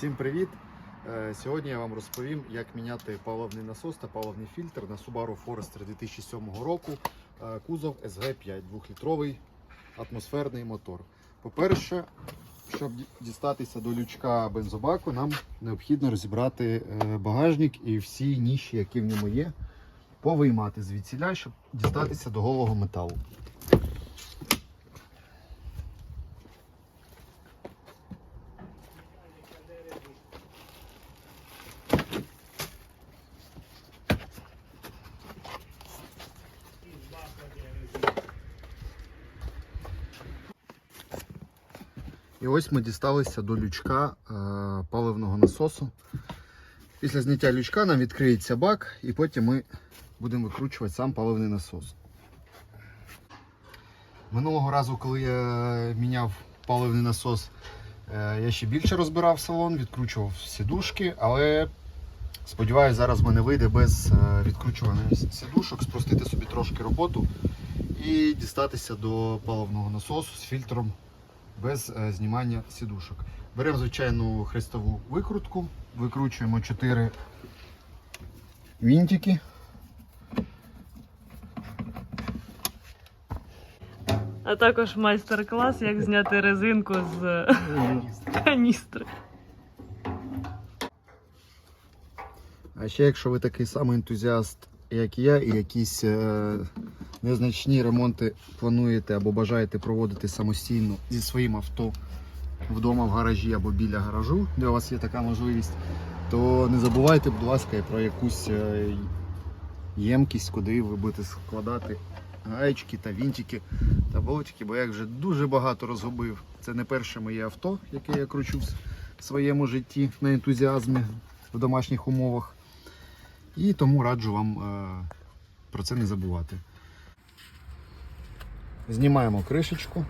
Всім привіт! Е, Сьогодні я вам розповім, як міняти паливний насос та паливний фільтр на Subaru Forester 2007 року. Е, Кузов SG5, 2-літровий атмосферний мотор. По-перше, щоб дістатися до лючка бензобаку, нам необхідно розібрати е, багажник і всі ніші, які в ньому є, повиймати звідсіля, щоб дістатися до голого металу. І ось ми дісталися до лючка е, паливного насосу. Після зняття лючка нам відкриється бак, і потім ми будемо викручувати сам паливний насос. Минулого разу, коли я міняв паливний насос, е, я ще більше розбирав салон, відкручував сідушки, але сподіваюся, зараз в мене вийде без е, відкручування сідушок, спростити собі трошки роботу і дістатися до паливного насосу з фільтром без е, знімання сідушок. Беремо звичайну хрестову викрутку, викручуємо 4 вінтики. А також майстер-клас, як зняти резинку з каністри. А ще якщо ви такий самий ентузіаст, як і я, і якісь е, незначні ремонти плануєте або бажаєте проводити самостійно зі своїм авто вдома в гаражі або біля гаражу, де у вас є така можливість, то не забувайте, будь ласка, про якусь е, ємкість, куди ви будете складати гаєчки та вінтики та болтики, бо я вже дуже багато розгубив. Це не перше моє авто, яке я кручу в своєму житті на ентузіазмі в домашніх умовах. І тому раджу вам е, про це не забувати. Знімаємо кришечку.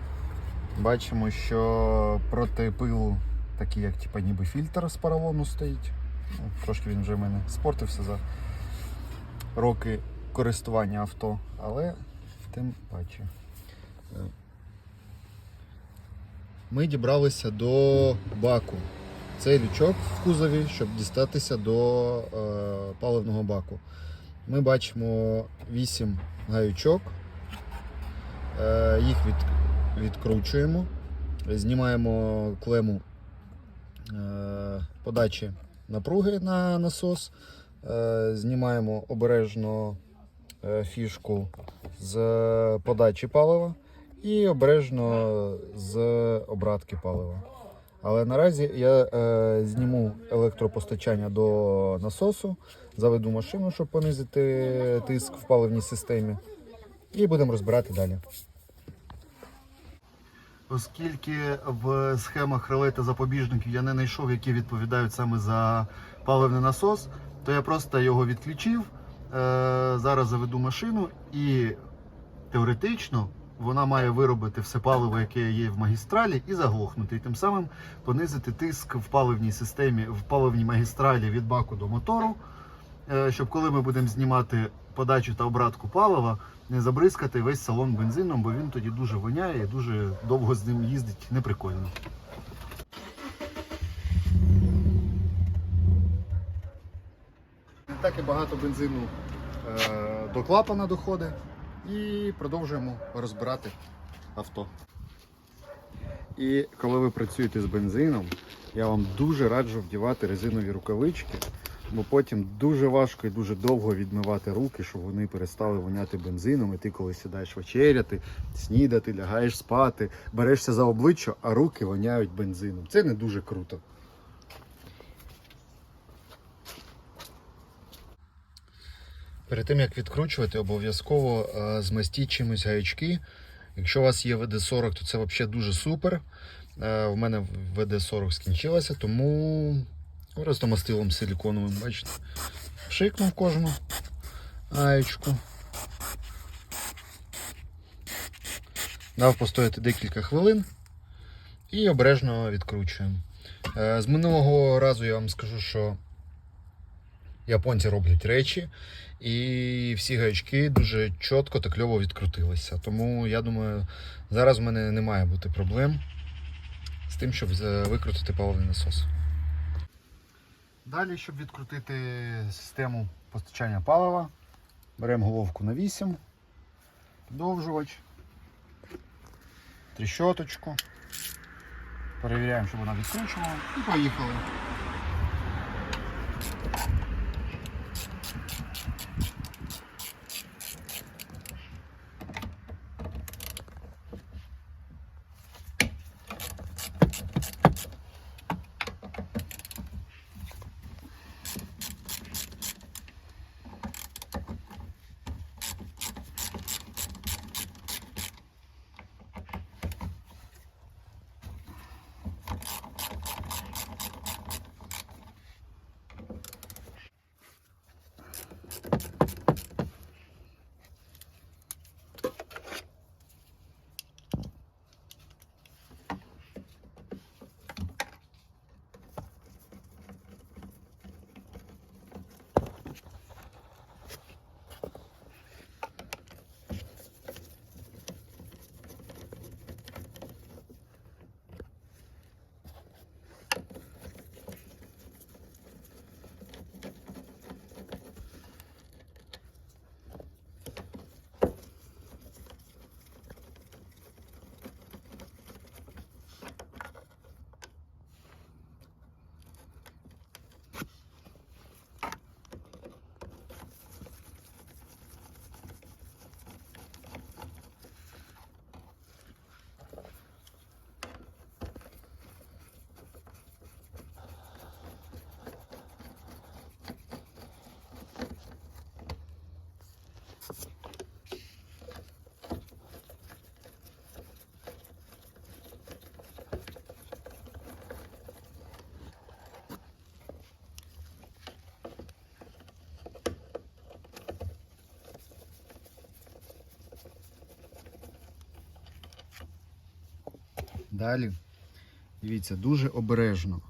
Бачимо, що проти пилу такий, як типа, ніби фільтр з поролону стоїть. Ну, трошки він вже в мене спортився за роки користування авто, але тим паче. Ми дібралися до баку. Цей лючок в кузові, щоб дістатися до е, паливного баку. Ми бачимо 8 гаючок. Е, їх від, відкручуємо, знімаємо клему е, подачі напруги на насос, е, знімаємо обережно фішку з подачі палива і обережно з обратки палива. Але наразі я е, зніму електропостачання до насосу, заведу машину, щоб понизити тиск в паливній системі. І будемо розбирати далі. Оскільки в схемах реле та запобіжників я не знайшов, які відповідають саме за паливний насос, то я просто його відключив. Е, зараз заведу машину і теоретично вона має виробити все паливо, яке є в магістралі, і заглохнути. І тим самим понизити тиск в паливній системі, в паливній магістралі від баку до мотору, щоб коли ми будемо знімати подачу та обратку палива, не забризкати весь салон бензином, бо він тоді дуже воняє і дуже довго з ним їздить неприкольно. Не так і багато бензину е, до клапана доходить. І продовжуємо розбирати авто. І коли ви працюєте з бензином, я вам дуже раджу вдівати резинові рукавички, бо потім дуже важко і дуже довго відмивати руки, щоб вони перестали воняти бензином. І ти, коли сідаєш вечеряти, снідати, лягаєш спати, берешся за обличчя, а руки воняють бензином. Це не дуже круто. Перед тим як відкручувати, обов'язково е, змастіть чимось гаячки. Якщо у вас є ВД-40, то це взагалі дуже супер. Е, В мене ВД-40 скінчилася, тому просто мастилом силіконовим, бачите. Пшикнув кожну гаєчку. Дав постояти декілька хвилин і обережно відкручуємо. Е, З минулого разу я вам скажу, що японці роблять речі, і всі гаячки дуже чітко та кльово відкрутилися. Тому я думаю, зараз в мене не має бути проблем з тим, щоб е, викрутити паливний насос. Далі, щоб відкрутити систему постачання палива, беремо головку на 8, подовжувач, тріщоточку. Перевіряємо, щоб вона відкручувала і поїхали. Далі, дивіться, дуже обережно.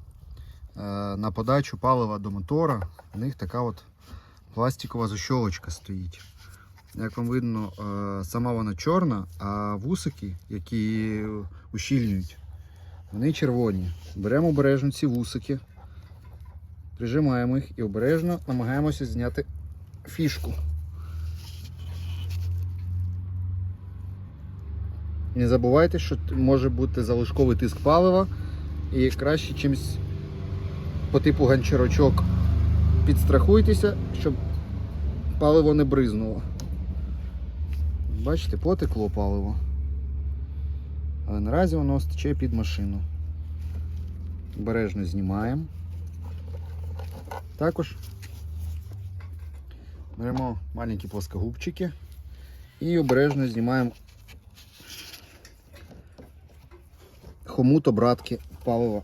Е, На подачу палива до мотора в них така от пластикова защолочка стоїть. Як вам видно, е, сама вона чорна, а вусики, які ущільнюють, вони червоні. Беремо обережно ці вусики, прижимаємо їх і обережно намагаємося зняти фішку. Не забувайте, що може бути залишковий тиск палива і краще чимось по типу ганчарочок підстрахуйтеся, щоб паливо не бризнуло. Бачите, потекло паливо. Але наразі воно стече під машину. Обережно знімаємо. Також беремо маленькі плоскогубчики і обережно знімаємо хомут обратки палива.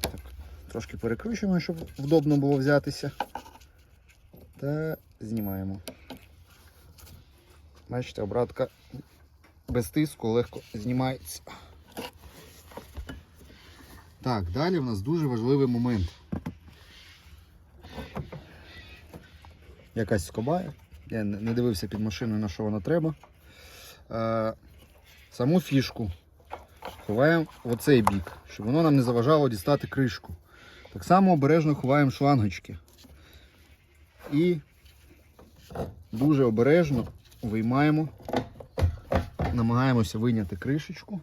Так, трошки перекручуємо, щоб вдобно було взятися. Та знімаємо. Бачите, обратка без тиску легко знімається. Так, далі в нас дуже важливий момент. Якась скоба. Я не не дивився під машиною, на що вона треба. Е, саму фішку ховаємо в оцей бік, щоб воно нам не заважало дістати кришку. Так само обережно ховаємо шлангочки. І дуже обережно виймаємо, намагаємося вийняти кришечку,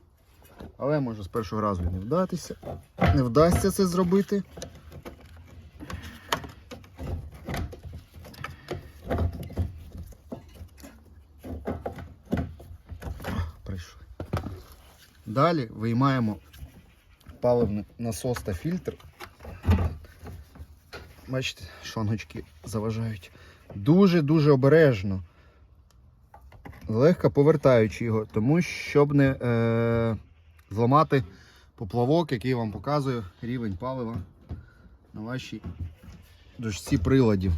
але може з першого разу не вдатися. Не вдасться це зробити. Далі виймаємо паливний насос та фільтр. Бачите, шлангочки заважають. Дуже-дуже обережно. Легко повертаючи його, тому щоб не е, зламати поплавок, який вам показує рівень палива на вашій дошці приладів.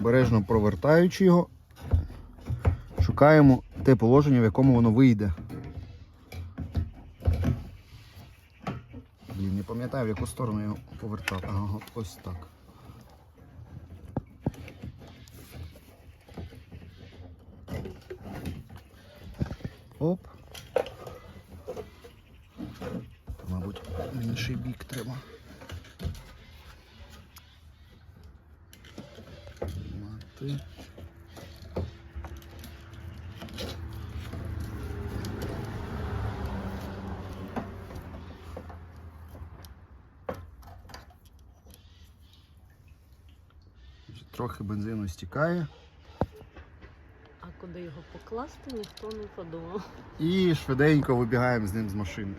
Обережно провертаючи його, шукаємо те положення, в якому воно вийде. пам'ятаю, в яку сторону його повертати, Ага, ось так. Оп. Мабуть, інший бік треба. Мати. Трохи бензину стікає. А куди його покласти, ніхто не подумав. І швиденько вибігаємо з ним з машини.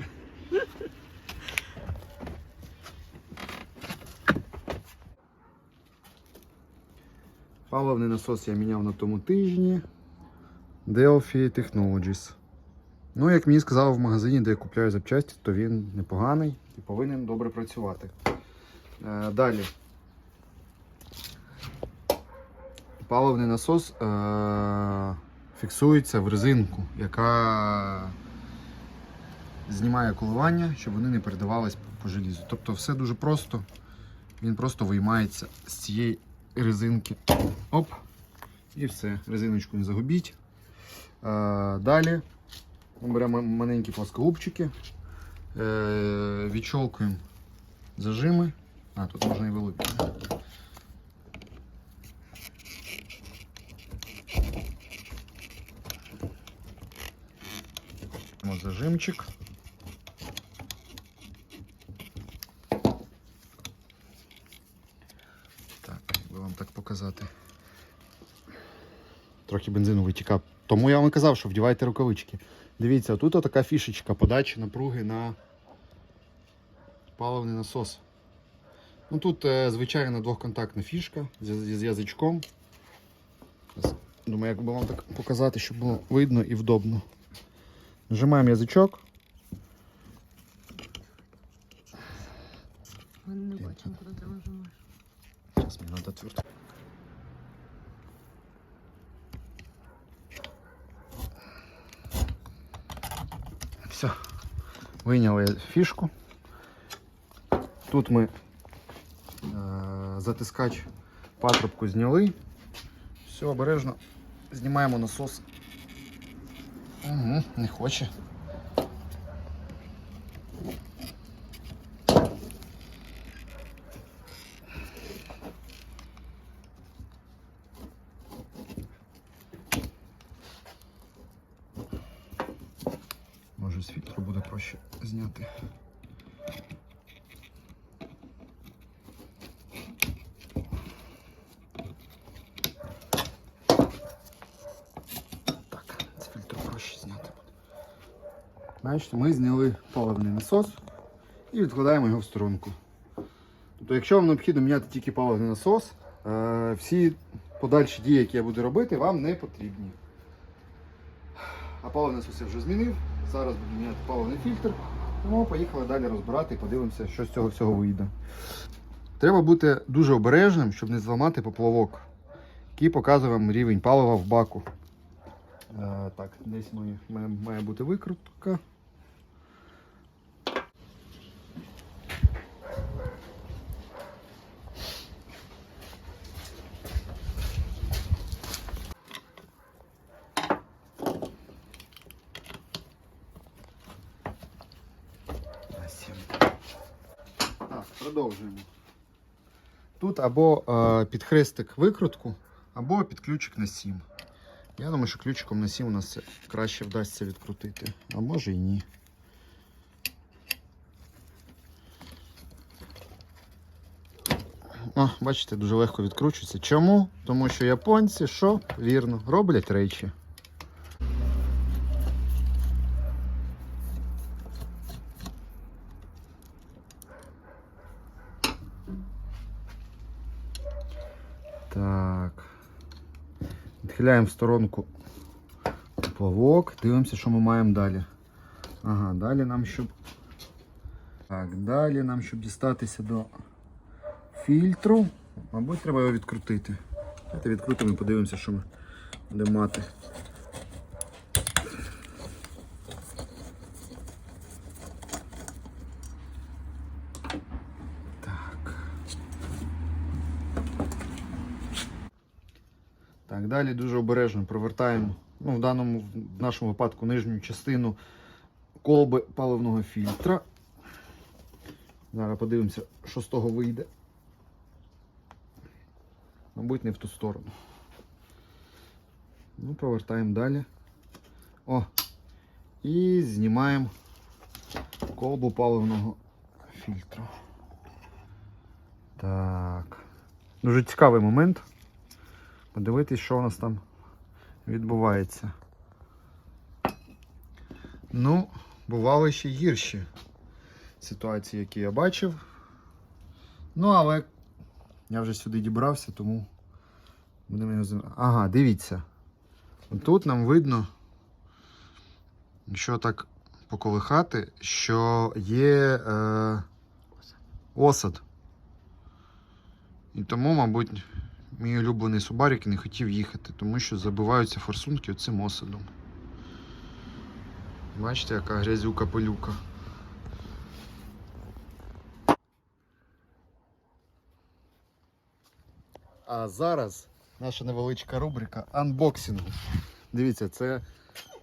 Паливний насос я міняв на тому тижні. Delphi Technologies. Ну, як мені сказали в магазині, де я купляю запчасті, то він непоганий і повинен добре працювати. Е, далі. Паливний насос е, фіксується в резинку, яка знімає коливання, щоб вони не передавались по- желізу. Тобто все дуже просто. Він просто виймається з цієї резинки. Оп. І все. Резиночку не загубіть. Е, далі ми беремо маленькі плоскогубчики, е, відщолкуємо зажими. А, тут можна і великі. Зажимчик. Так, би вам так показати. Трохи бензину витікав. Тому я вам казав, що вдівайте рукавички. Дивіться, тут така фішечка подачі напруги на паливний насос. Ну Тут е, звичайна двохконтактна фішка з язичком. Думаю, як би вам так показати, щоб було видно і вдобно. Не ти нажимаєш. Сейчас мне надо отвертку. Все. Вийняли фішку. Тут ми е, затискач патрубку зняли. Все, обережно. Знімаємо насос. Угу, не хоче. Може з фільтру буде проще зняти. Так, з фільтру проще зняти буде. Бачите, ми зняли паливний насос і відкладаємо його в сторонку. Тобто, якщо вам необхідно міняти тільки паливний насос, е, всі подальші дії, які я буду робити, вам не потрібні. А паливний насос я вже змінив. Зараз буду міняти паливний фільтр. Тому поїхали далі розбирати і подивимося, що з цього всього вийде. Треба бути дуже обережним, щоб не зламати поплавок, який показує вам рівень палива в баку. Е, так, десь має, має, бути викрутка. На сім. Так, продовжуємо. Тут або е, під хрестик викрутку, або під ключик на 7. Я думаю, що ключиком на 7 у нас краще вдасться відкрутити. А може і ні. О, бачите, дуже легко відкручується. Чому? Тому що японці, що вірно, роблять речі. Так. Відхиляємо в сторонку плавок. Дивимося, що ми маємо далі. Ага, далі нам, щоб. Так, далі нам, щоб дістатися до фільтру. Мабуть, треба його відкрутити. Давайте відкрутимо і подивимося, що ми будемо мати. Далі дуже обережно провертаємо, ну, в даному в нашому випадку нижню частину колби паливного фільтра. Зараз подивимося, що з того вийде. Мабуть, не в ту сторону. Ну, повертаємо далі. О! І знімаємо колбу паливного фільтру. Так. Дуже цікавий момент. Подивитись, що у нас там відбувається. Ну, бували ще гірші ситуації, які я бачив. Ну, але я вже сюди дібрався, тому будемо його зим- Ага, дивіться. Тут нам видно, якщо так поколихати, що є е, осад. І тому, мабуть, мій улюблений Субарік не хотів їхати, тому що забиваються форсунки цим осадом. Бачите, яка грязюка-пилюка. А зараз наша невеличка рубрика анбоксингу. Дивіться, це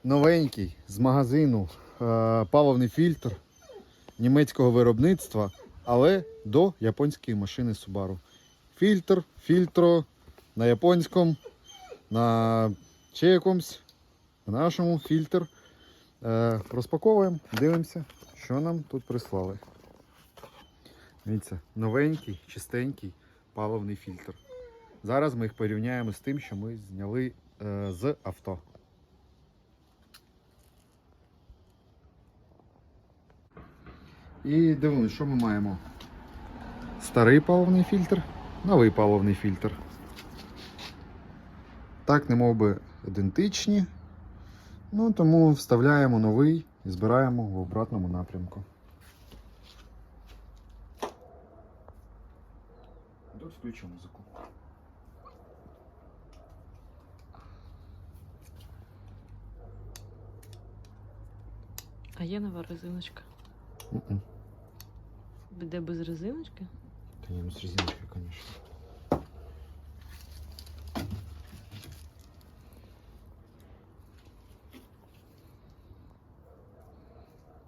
новенький з магазину е, паливний фільтр німецького виробництва, але до японської машини Subaru. Фільтр, фільтро на японському, на ще якомусь, на нашому фільтр. Е, розпаковуємо, дивимося, що нам тут прислали. Дивіться, новенький, чистенький паливний фільтр. Зараз ми їх порівняємо з тим, що ми зняли е, з авто. І дивимось, що ми маємо. Старий паливний фільтр, новий паливний фільтр. Так, не мов би ідентичні. Ну, тому вставляємо новий і збираємо в обратному напрямку. Тут включу музику. А є нова резиночка. Мгм. Де без резиночки? Та ні, ну з резиночкою, конечно.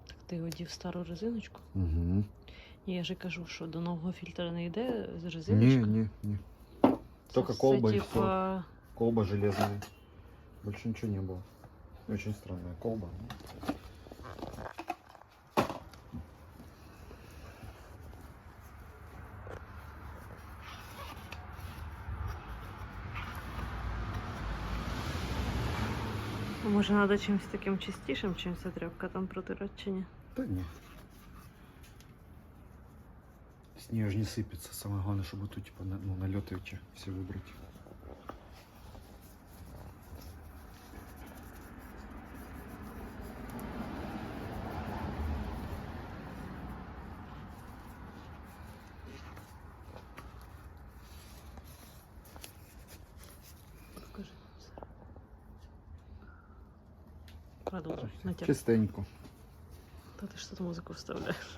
Так ти одів стару резиночку. Угу. Я же кажу, що до нового фільтра не йде з Ні, резиночка. ні, ні. Тільки все, колба і типа, Колба железная. Больше ничего не было. Очень странная колба. Може треба чимось таким чистішим, чим ця тряпка там протирати чи ні? Та ні. Сніг ж не сипеться, саме головне, щоб тут типу, ну, нальоти все вибрати. Продолжай. Чистенько. Та ти ж тут музику вставляєш.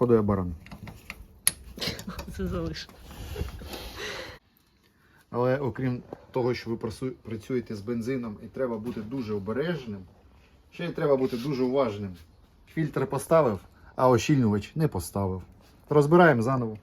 Ходу я баран. Це залиш. Але окрім того, що ви працюєте з бензином і треба бути дуже обережним, ще й треба бути дуже уважним. Фільтр поставив, а ощільнювач не поставив. Розбираємо заново.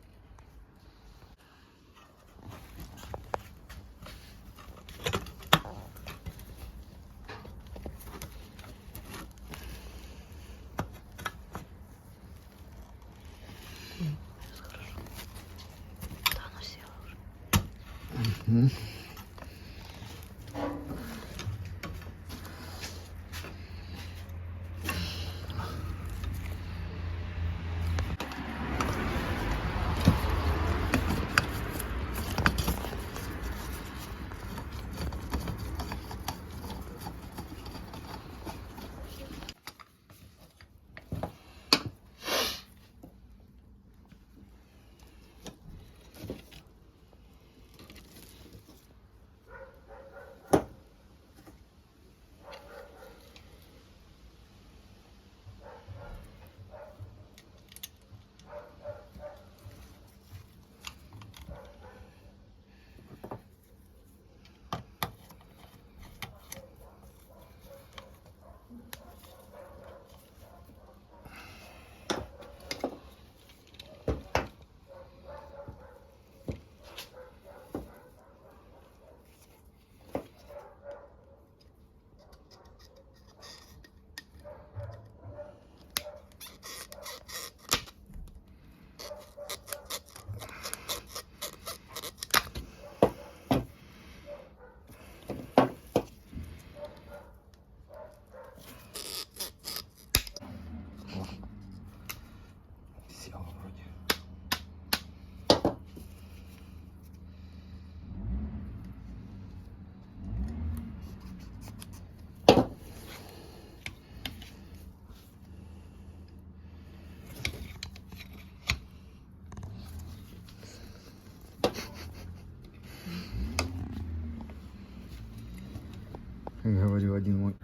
Как говорил один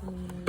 Що